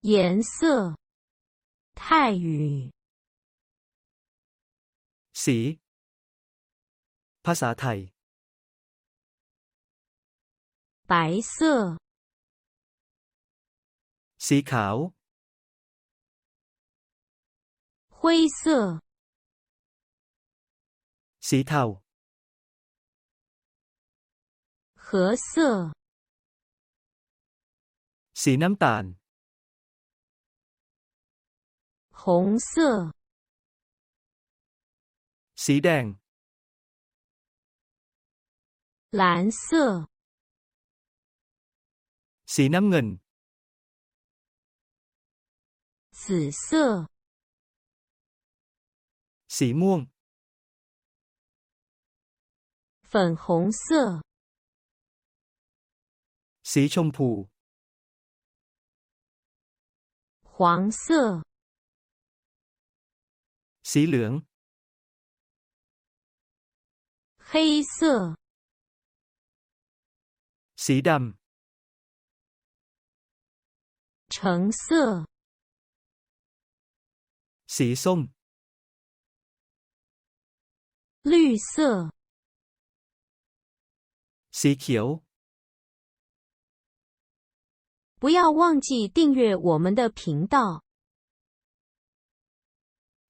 颜色，泰语， สี ภาษาไทย 白色， สีขาว 灰色， สีเทา 褐色， สีน้ำตาล 红色， สีแดง 蓝色， สีน้ำเงิน 紫色， สีม่วง 粉红色， สีชมพู 黄色， สีเหลือง 黑色， สีดำ 橙色， สีส้ม 绿色。 สีเขียว 不要忘记订阅我们的频道。